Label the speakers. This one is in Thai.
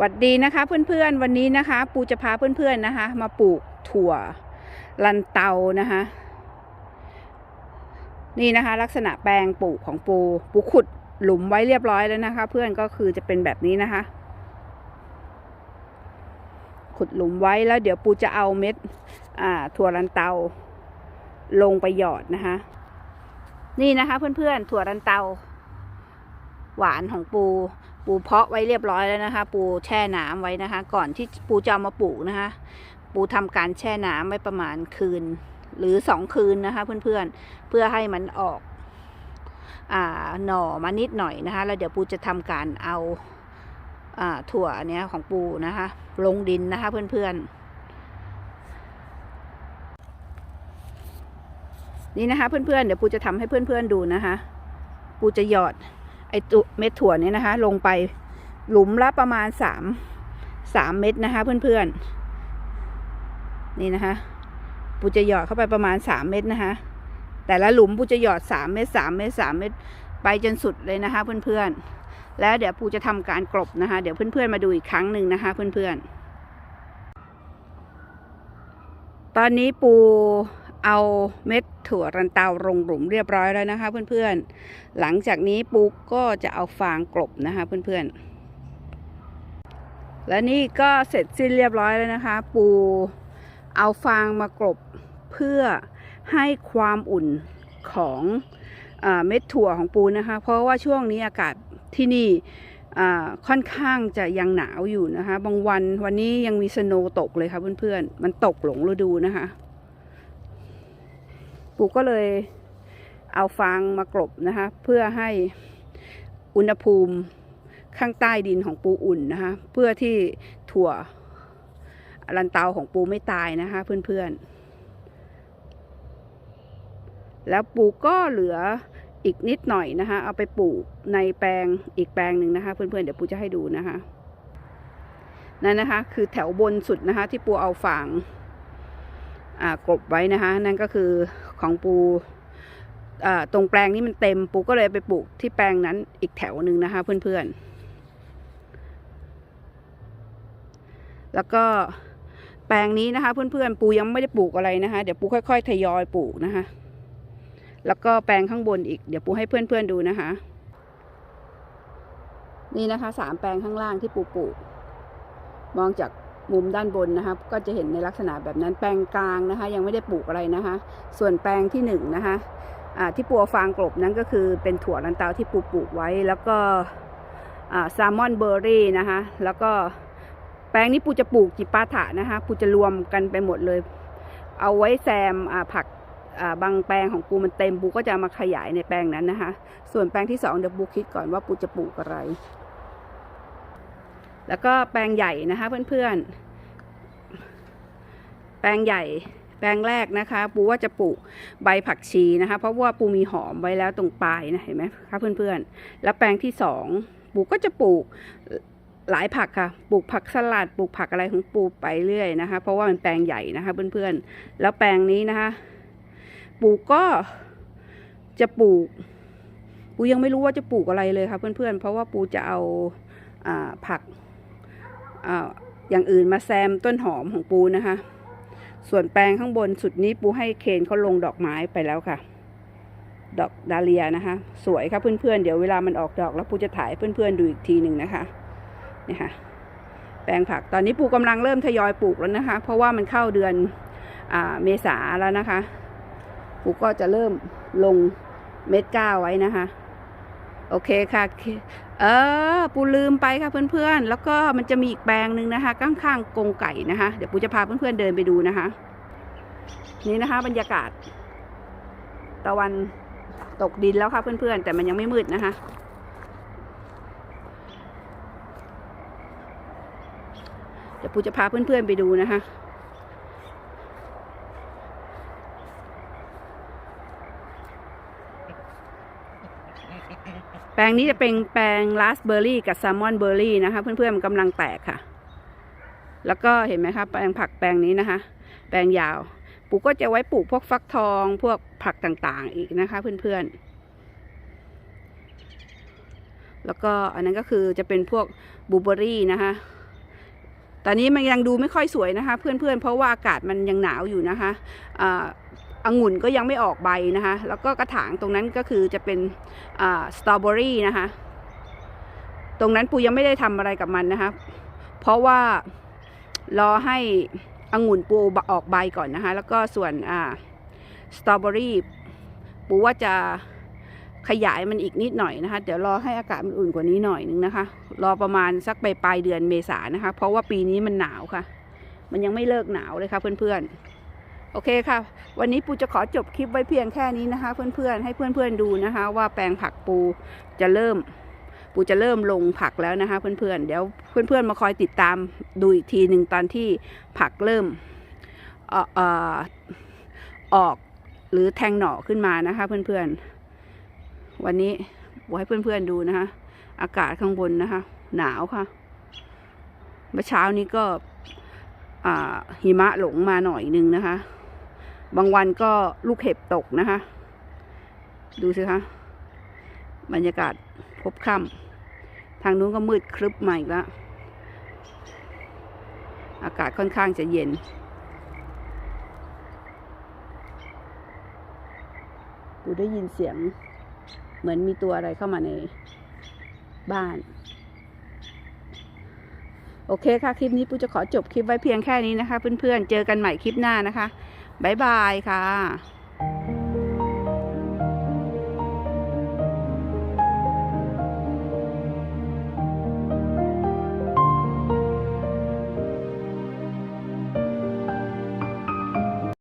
Speaker 1: วัดดีนะคะเพื่อนๆวันนี้นะคะ ปูจะพาเพื่อนๆนะคะ มาปลูกถั่วลันเตานะคะ นี่นะคะ ลักษณะแปลงปลูกของปูปูขุดหลุมไว้เรียบร้อยแล้วนะคะ เพื่อนก็คือจะเป็นแบบนี้นะคะ ขุดหลุมไว้แล้วเดี๋ยวปูจะเอาเม็ดอ่าถั่วลันเตา ลงไปหยอดนะคะ นี่นะคะ เพื่อนๆถั่วลันเตา หวานของปู ปูเพาะไว้เรียบร้อยแล้วนะคะ ปูแช่น้ำไว้นะคะ ก่อนที่ปูจะมาปลูกนะคะ ปูทำการแช่น้ำไว้ประมาณคืน หรือสองคืนนะคะ เพื่อนๆเพื่อให้มันออกอ่าหน่อมานิดหน่อยนะคะแล้วเดี๋ยวปูจะทำการเอาอ่าถั่วเนี้ยของปูนะคะ ลงดินนะคะ เพื่อนๆนี่นะคะเพื่อนๆเดี๋ยวปูจะทำให้เพื่อนๆดูนะคะ ปูจะหยอด ไอตุเม็ดถั่วเนี่ยนะคะ ลงไปหลุมละประมาณสามสามเม็ดนะคะเพื่อนๆ นี่นะคะปูจะหยอดเข้าไปประมาณสามเม็ดนะคะ แต่ละหลุมปูจะหยอดสามเม็ดสามเม็ดสามเม็ดไปจนสุดเลยนะคะ เพื่อนๆ แล้วเดี๋ยวปูจะทำการกลบนะคะ เดี๋ยวเพื่อนๆ มาดูอีกครั้งหนึ่งนะคะ เพื่อนๆ ตอนนี้ปู เอาเม็ดถั่วรันเตาลงหลุมเรียบร้อยแล้วนะคะ เพื่อนๆ หลังจากนี้ปูก็จะเอาฟางกลบนะคะเพื่อนๆ และนี่ก็เสร็จสิ้นเรียบร้อยแล้วนะคะ ปูเอาฟางมากลบเพื่อให้ความอุ่นของอเม็ดถั่วของปูนะคะ เพราะว่าช่วงนี้อากาศที่นี่ค่อนข้างจะยังหนาวอยู่นะคะ บางวันวันนี้ยังมีสโนตกเลยค่ะเพื่อนๆ มันตกหลงฤดูนะคะ ปูก็เลยเอาฟางมากรบนะคะ เพื่อให้อุณหภูมิข้างใต้ดินของปูอุ่นนะคะ เพื่อที่ถั่วลันเตาของปูไม่ตายนะคะเพื่อนๆ แล้วปูก็เหลืออีกนิดหน่อยนะคะ เอาไปปลูกในแปลงอีกแปลงหนึ่งนะคะ เพื่อนๆ เดี๋ยวปูจะให้ดูนะคะนั่นนะคะ คือแถวบนสุดนะคะ ที่ปูเอาฟางกลบไว้นะคะ นั่นก็คือ ของปูตรงแปลงนี้มันเต็มปูก็เลยไปปลูกที่แปลงนั้นอีกแถวหนึ่งนะคะ เพื่อนๆ แล้วก็แปลงนี้นะคะ เพื่อนๆ ปูยังไม่ได้ปลูกอะไรนะคะ เดี๋ยวปูค่อยๆทยอยปลูกนะคะ แล้วก็แปลงข้างบนอีกเดี๋ยวปูให้เพื่อนๆดูนะคะ นี่นะคะสามแปลงข้างล่างที่ปูปลูกมองจาก มุมด้านบนนะคะก็จะเห็นในลักษณะแบบนั้นแปลงกลางนะคะ ยังไม่ได้ปลูกอะไรนะคะ ส่วนแปลงที่หนึ่งนะคะที่ปูเอาฟางกลบนั้นก็คือเป็นถั่วลันเตาที่ปูปลูกไว้ แล้วก็แซลมอนเบอร์รี่นะคะ แล้วก็แปลงนี้ปูจะปลูกจิปาถะนะคะปูจะรวมกันไปหมดเลย เอาไว้แซมผักบางแปลงของปูมันเต็มปูก็จะมาขยายในแปลงนั้นนะคะ ส่วนแปลงที่สองเดี๋ยวปูคิดก่อนว่าปูจะปลูกอะไร แล้วก็แปลงใหญ่นะคะเพื่อนๆ แปลงใหญ่แปลงแรกนะคะ ปูว่าจะปลูกใบผักชีนะคะ เพราะว่าปูมีหอมไว้แล้วตรงปลายนะเห็นไหมคะเพื่อนๆ แล้วแปลงที่สองปูก็จะปลูกหลายผักค่ะ ปลูกผักสลัด ปลูกผักอะไรของปูไปเรื่อยนะคะ เพราะว่ามันแปลงใหญ่นะคะเพื่อนๆ แล้วแปลงนี้นะคะ ปูก็จะปลูก ปูยังไม่รู้ว่าจะปลูกอะไรเลยค่ะเพื่อนๆ เพราะว่าปูจะเอาอ่าผัก อย่างอื่นมาแซมต้นหอมของปูนะคะ ส่วนแปลงข้างบนสุดนี้ปูให้เคนเขาลงดอกไม้ไปแล้วค่ะ ดอกดาเลียนะคะ สวยค่ะเพื่อนๆ เดี๋ยวเวลามันออกดอกแล้วปูจะถ่ายเพื่อนๆดูอีกทีหนึ่งนะคะนี่ค่ะ แปลงผักตอนนี้ปูกำลังเริ่มทยอยปลูกแล้วนะคะ เพราะว่ามันเข้าเดือนอเมษาแล้วนะคะปูก็จะเริ่มลงเม็ดก้าไว้นะคะ โอเคค่ะ เออ ปูลืมไปค่ะเพื่อนๆ แล้วก็มันจะมีอีกแปลงหนึ่งนะคะข้างๆกรงไก่นะคะ เดี๋ยวปูจะพาเพื่อนๆเดินไปดูนะคะ นี่นะคะ บรรยากาศ ตะวันตกดินแล้วค่ะเพื่อนๆ แต่มันยังไม่มืดนะคะ เดี๋ยวปูจะพาเพื่อนๆไปดูนะคะ ปลงนี้จะเป็นแปลงราสเบอร์รี่กับแซลมอนเบอร์รี่นะคะ เพื่อนๆมันกำลังแตกค่ะ แล้วก็เห็นไหมคะแปลงผักแปลงนี้นะคะ แปลงยาวปลูกก็จะไว้ปลูกพวกฟักทองพวกผักต่างๆอีกนะคะ เพื่อนๆ แล้วก็อันนั้นก็คือจะเป็นพวกบูเบอร์รี่นะคะ ตอนนี้มันยังดูไม่ค่อยสวยนะคะ เพื่อนๆเพราะว่าอากาศมันยังหนาวอยู่นะคะ องุ่นก็ยังไม่ออกใบนะคะ แล้วก็กระถางตรงนั้นก็คือจะเป็นสตรอเบอรี่นะคะ ตรงนั้นปูยังไม่ได้ทำอะไรกับมันนะคะ เพราะว่ารอให้องุ่นปูออกใบก่อนนะคะ แล้วก็ส่วนสตรอเบอรี่ปูว่าจะขยายมันอีกนิดหน่อยนะคะ เดี๋ยวรอให้อากาศมันอุ่นกว่านี้หน่อยนึงนะคะ รอประมาณสักปลายปลายเดือนเมษานะคะ เพราะว่าปีนี้มันหนาวค่ะ มันยังไม่เลิกหนาวเลยค่ะเพื่อนๆ โอเคค่ะ วันนี้ปูจะขอจบคลิปไว้เพียงแค่นี้นะคะ เพื่อนๆ ให้เพื่อนๆดูนะคะ ว่าแปลงผักปูจะเริ่ม ปูจะเริ่มลงผักแล้วนะคะ เพื่อนๆ เดี๋ยวเพื่อนๆ มาคอยติดตามดูอีกทีหนึ่งตอนที่ผักเริ่มออออกหรือแทงหน่อขึ้นมานะคะ เพื่อนๆ วันนี้ปูให้เพื่อนๆดูนะคะ อากาศข้างบนนะคะ หนาวค่ะเมื่อเช้านี้ก็หิมะหลงมาหน่อยนึงนะคะ บางวันก็ลูกเห็บตกนะคะ ดูสิคะ บรรยากาศพบค่ำทางนู้นก็มืดครึบมาอีกแล้ว อากาศค่อนข้างจะเย็นดูได้ยินเสียง เหมือนมีตัวอะไรเข้ามาในบ้าน โอเคค่ะ คลิปนี้ปูจะขอจบคลิปไว้เพียงแค่นี้นะคะ เพื่อนๆ เจอกันใหม่คลิปหน้านะคะ บ๊ายบายค่ะ